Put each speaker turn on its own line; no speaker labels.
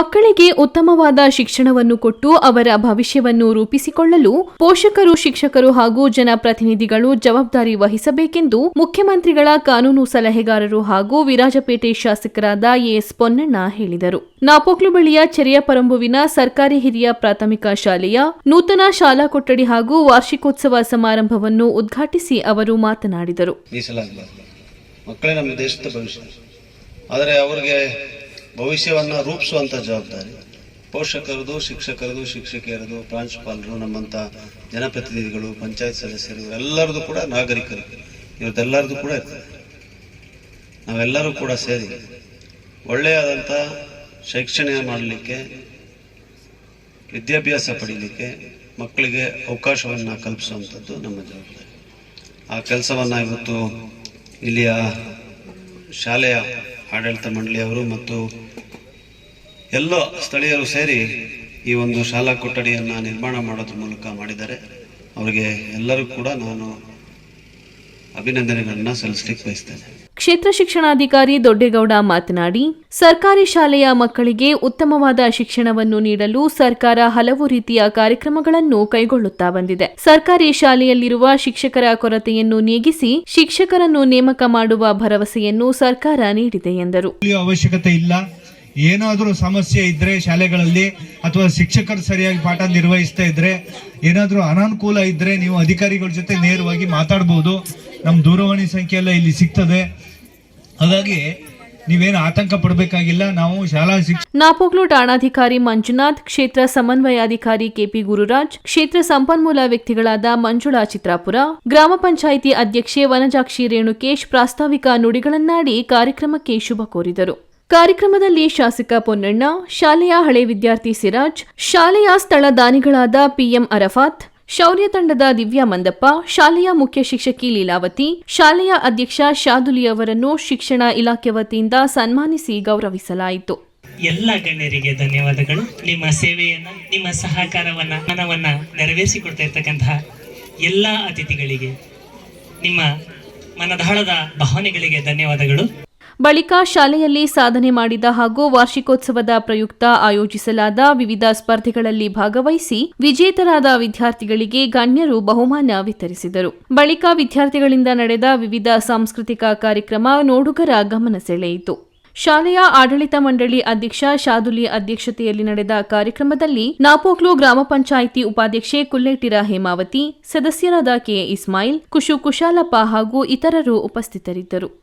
ಮಕ್ಕಳಿಗೆ ಉತ್ತಮವಾದ ಶಿಕ್ಷಣವನ್ನು ಕೊಟ್ಟು ಅವರ ಭವಿಷ್ಯವನ್ನು ರೂಪಿಸಿಕೊಳ್ಳಲು ಪೋಷಕರು, ಶಿಕ್ಷಕರು ಹಾಗೂ ಜನಪ್ರತಿನಿಧಿಗಳು ಜವಾಬ್ದಾರಿ ವಹಿಸಬೇಕೆಂದು ಮುಖ್ಯಮಂತ್ರಿಗಳ ಕಾನೂನು ಸಲಹೆಗಾರರು ಹಾಗೂ ವಿರಾಜಪೇಟೆ ಶಾಸಕರಾದ ಎಸ್ ಪೊನ್ನಣ್ಣ ಹೇಳಿದರು. ನಾಪೋಕ್ಲು ಬಳಿಯ ಚೆರೆಯ ಪರಂಬುವಿನ ಸರ್ಕಾರಿ ಹಿರಿಯ ಪ್ರಾಥಮಿಕ ಶಾಲೆಯ ನೂತನ ಶಾಲಾ ಕೊಠಡಿ ಹಾಗೂ ವಾರ್ಷಿಕೋತ್ಸವ ಸಮಾರಂಭವನ್ನು ಉದ್ಘಾಟಿಸಿ ಅವರು ಮಾತನಾಡಿದರು.
ಭವಿಷ್ಯವನ್ನು ರೂಪಿಸುವಂಥ ಜವಾಬ್ದಾರಿ. ಪೋಷಕರದು, ಶಿಕ್ಷಕರದು, ಶಿಕ್ಷಕಿಯರದು, ಪ್ರಾಂಶುಪಾಲರು ನಮ್ಮಂಥ ಜನಪ್ರತಿನಿಧಿಗಳು, ಪಂಚಾಯತ್ ಸದಸ್ಯರು, ಎಲ್ಲರದು ಕೂಡ ನಾಗರಿಕರು. ಇವತ್ತೆಲ್ಲರದು ಕೂಡ ಇರ್ತದೆ. ನಾವೆಲ್ಲರೂ ಕೂಡ ಸೇರಿ ಒಳ್ಳೆಯಾದಂಥ ಶೈಕ್ಷಣಿಕ ಮಾಡಲಿಕ್ಕೆ, ವಿದ್ಯಾಭ್ಯಾಸ ಪಡೀಲಿಕ್ಕೆ ಮಕ್ಕಳಿಗೆ ಅವಕಾಶವನ್ನು ಕಲ್ಪಿಸುವಂಥದ್ದು ನಮ್ಮ ಜವಾಬ್ದಾರಿ. ಆ ಕೆಲಸವನ್ನು ಇವತ್ತು ಇಲ್ಲಿಯ ಶಾಲೆಯ ಆಡಳಿತ ಮಂಡಳಿಯವರು ಮತ್ತು ಎಲ್ಲ ಸ್ಥಳೀಯರು ಸೇರಿ ಈ ಒಂದು ಶಾಲಾ ಕೊಠಡಿಯನ್ನು ನಿರ್ಮಾಣ ಮಾಡೋದ್ರ ಮೂಲಕ ಮಾಡಿದ್ದಾರೆ. ಅವರಿಗೆ ಎಲ್ಲರೂ ಕೂಡ ನಾನು ಅಭಿನಂದನೆಗಳನ್ನು ಸಲ್ಲಿಸ್ಲಿಕ್ಕೆ ಬಯಸ್ತೇನೆ.
ಕ್ಷೇತ್ರ ಶಿಕ್ಷಣಾಧಿಕಾರಿ ದೊಡ್ಡೇಗೌಡ ಮಾತನಾಡಿ, ಸರ್ಕಾರಿ ಶಾಲೆಯ ಮಕ್ಕಳಿಗೆ ಉತ್ತಮವಾದ ಶಿಕ್ಷಣವನ್ನು ನೀಡಲು ಸರ್ಕಾರ ಹಲವು ರೀತಿಯ ಕಾರ್ಯಕ್ರಮಗಳನ್ನು ಕೈಗೊಳ್ಳುತ್ತಾ ಬಂದಿದೆ. ಸರ್ಕಾರಿ ಶಾಲೆಯಲ್ಲಿರುವ ಶಿಕ್ಷಕರ ಕೊರತೆಯನ್ನು ನೀಗಿಸಿ ಶಿಕ್ಷಕರನ್ನು ನೇಮಕ ಮಾಡುವ ಭರವಸೆಯನ್ನು ಸರ್ಕಾರ ನೀಡಿದೆ ಎಂದರು.
ಅವಶ್ಯಕತೆ ಇಲ್ಲ. ಏನಾದರೂ ಸಮಸ್ಯೆ ಇದ್ರೆ ಶಾಲೆಗಳಲ್ಲಿ ಅಥವಾ ಶಿಕ್ಷಕರು ಸರಿಯಾಗಿ ಪಾಠ ನಿರ್ವಹಿಸ್ತಾ ಇದ್ರೆ, ಏನಾದರೂ ಅನಾನುಕೂಲ ಇದ್ರೆ ನೀವು ಅಧಿಕಾರಿಗಳ ಜೊತೆ ನೇರವಾಗಿ ಮಾತಾಡ್ಬೋದು. ನಮ್ಮ ದೂರವಾಣಿ ಸಂಖ್ಯೆ ಎಲ್ಲ ಇಲ್ಲಿ ಸಿಗ್ತದೆ. ಹಾಗಾಗಿ ನೀವೇನು ಆತಂಕ ಪಡಬೇಕಾಗಿಲ್ಲ, ನಾವು ಶಾಲಾ ಶಿಕ್ಷಣ
ನಾಪೋಕ್ಲು ಠಾಣಾಧಿಕಾರಿ ಮಂಜುನಾಥ್, ಕ್ಷೇತ್ರ ಸಮನ್ವಯಾಧಿಕಾರಿ ಕೆಪಿ ಗುರುರಾಜ್, ಕ್ಷೇತ್ರ ಸಂಪನ್ಮೂಲ ವ್ಯಕ್ತಿಗಳಾದ ಮಂಜುಳಾ ಚಿತ್ರಾಪುರ, ಗ್ರಾಮ ಪಂಚಾಯಿತಿ ಅಧ್ಯಕ್ಷೆ ವನಜಾಕ್ಷಿ ರೇಣುಕೇಶ್ ಪ್ರಾಸ್ತಾವಿಕ ನುಡಿಗಳನ್ನಾಡಿ ಕಾರ್ಯಕ್ರಮಕ್ಕೆ ಶುಭ ಕೋರಿದರು. ಕಾರ್ಯಕ್ರಮದಲ್ಲಿ ಶಾಸಕ ಪೊನ್ನಣ್ಣ, ಶಾಲೆಯ ಹಳೆ ವಿದ್ಯಾರ್ಥಿ ಸಿರಾಜ್, ಶಾಲೆಯ ಸ್ಥಳ ದಾನಿಗಳಾದ ಪಿಎಂ ಅರಫಾತ್ ಶೌರ್ಯ ತಂಡದ ದಿವ್ಯಾ ಮಂದಪ್ಪ, ಶಾಲೆಯ ಮುಖ್ಯ ಶಿಕ್ಷಕಿ ಲೀಲಾವತಿ, ಶಾಲೆಯ ಅಧ್ಯಕ್ಷ ಶಾದುಲಿ ಅವರನ್ನು ಶಿಕ್ಷಣ ಇಲಾಖೆ ವತಿಯಿಂದ ಸನ್ಮಾನಿಸಿ ಗೌರವಿಸಲಾಯಿತು.
ಎಲ್ಲ ಗಣ್ಯರಿಗೆ ಧನ್ಯವಾದಗಳು. ನಿಮ್ಮ ಸೇವೆಯನ್ನ, ನಿಮ್ಮ ಸಹಕಾರವನ್ನ, ಮನವನ್ನ ನೆರವೇರಿಸಿಕೊಡ್ತಾ ಇರ್ತಕ್ಕಂತಹ ಎಲ್ಲ ಅತಿಥಿಗಳಿಗೆ, ನಿಮ್ಮ ಮನದಾಳದ ಭಾವನೆಗಳಿಗೆ ಧನ್ಯವಾದಗಳು.
ಬಳಿಕ ಶಾಲೆಯಲ್ಲಿ ಸಾಧನೆ ಮಾಡಿದ ಹಾಗೂ ವಾರ್ಷಿಕೋತ್ಸವದ ಪ್ರಯುಕ್ತ ಆಯೋಜಿಸಲಾದ ವಿವಿಧ ಸ್ಪರ್ಧೆಗಳಲ್ಲಿ ಭಾಗವಹಿಸಿ ವಿಜೇತರಾದ ವಿದ್ಯಾರ್ಥಿಗಳಿಗೆ ಗಣ್ಯರು ಬಹುಮಾನ ವಿತರಿಸಿದರು. ಬಳಿಕ ವಿದ್ಯಾರ್ಥಿಗಳಿಂದ ನಡೆದ ವಿವಿಧ ಸಾಂಸ್ಕೃತಿಕ ಕಾರ್ಯಕ್ರಮ ನೋಡುಗರ ಗಮನ ಸೆಳೆಯಿತು. ಶಾಲೆಯ ಆಡಳಿತ ಮಂಡಳಿ ಅಧ್ಯಕ್ಷ ಶಾದುಲಿ ಅಧ್ಯಕ್ಷತೆಯಲ್ಲಿ ನಡೆದ ಕಾರ್ಯಕ್ರಮದಲ್ಲಿ ನಾಪೋಕ್ಲು ಗ್ರಾಮ ಪಂಚಾಯಿತಿ ಉಪಾಧ್ಯಕ್ಷೆ ಕುಲ್ಲೆಟ್ಟಿರ ಹೇಮಾವತಿ, ಸದಸ್ಯರಾದ ಕೆ ಇಸ್ಮಾಯಿಲ್, ಕುಶು ಕುಶಾಲಪ್ಪ ಹಾಗೂ ಇತರರು ಉಪಸ್ಥಿತರಿದ್ದರು.